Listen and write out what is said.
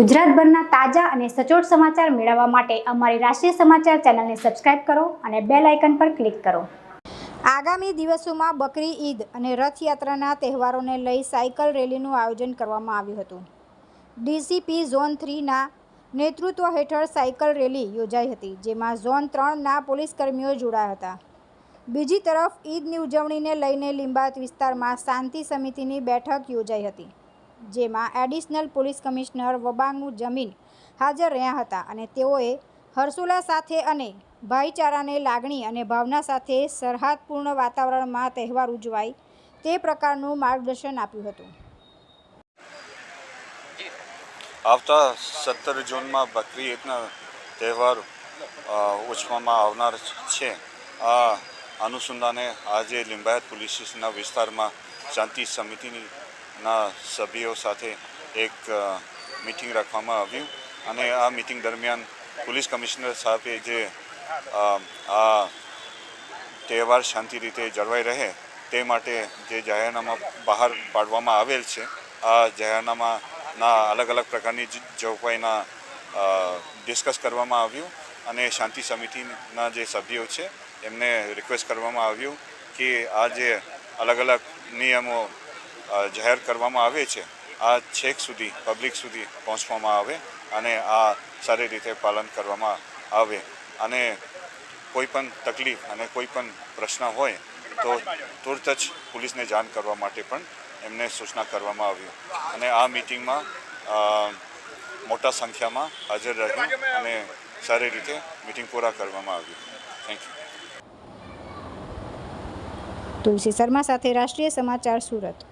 ગુજરાતભરના તાજા અને સચોટ સમાચાર મેળવવા માટે અમારી રાષ્ટ્રીય સમાચાર ચેનલને સબસ્ક્રાઇબ કરો અને બેલ આઇકન પર ક્લિક કરો. આગામી દિવસોમાં બકરી ઈદ અને રથયાત્રાના તહેવારોને લઈ સાયકલ રેલીનું આયોજન કરવામાં આવ્યું હતું. ડીસીપી ઝોન થ્રીના નેતૃત્વ હેઠળ સાયકલ રેલી યોજાઈ હતી, જેમાં ઝોન ત્રણના પોલીસકર્મીઓ જોડાયા હતા. બીજી તરફ ઈદની ઉજવણીને લઈને લીંબાત વિસ્તારમાં શાંતિ સમિતિની બેઠક યોજાઈ હતી. જેમાં એડિશનલ પોલીસ કમિશનર વબાંગુ જમીન હાજર રહ્યા હતા અને તેઓએ હર્ષુલા સાથે અને ભાઈચારાને લાગણી અને ભાવના સાથે સરહદપૂર્ણ વાતાવરણમાં તહેવાર ઉજવાય તે પ્રકારનું માર્ગદર્શન આપ્યું હતું. આવતા સત્તર જૂનમાં બકરી ઈદના તહેવાર અ, ઉજવવામાં આવનાર છે. આ અનુસંધાને આજે લિંબાયત પોલીસ સ્ટેશનના વિસ્તારમાં શાંતિ સમિતિના સભ્યો સાથે એક મિટિંગ રાખવામાં આવ્યું અને આ મિટિંગ દરમિયાન પોલીસ કમિશનર સાહેબે જે આ તહેવાર શાંતિ રીતે જળવાઈ રહે તે માટે જે જાહેરનામા બહાર પાડવામાં આવેલ છે, આ જાહેરનામાના અલગ અલગ પ્રકારની જોગવાઈના ડિસ્કસ કરવામાં આવ્યું અને શાંતિ સમિતિના જે સભ્યો છે એમને રિક્વેસ્ટ કરવામાં આવ્યું કે આ જે અલગ અલગ નિયમો જાહેર કરવામાં આવે છે, આ છેક સુધી, પબ્લિક સુધી પહોંચવામાં આવે અને આ સારી રીતે પાલન કરવામાં આવે. અને કોઈ પણ તકલીફ અને કોઈ પણ પ્રશ્ન હોય તો તુરત જ પોલીસને જાણ કરવા માટે પણ એમને સૂચના કરવામાં આવ્યું અને આ મિટિંગમાં મોટા સંખ્યામાં હાજર રહ્યું અને સારી રીતે મિટિંગ પૂરા કરવામાં આવ્યું થેન્ક યુ તુલસી શર્મા સાથે રાષ્ટ્રીય સમાચાર સુરત.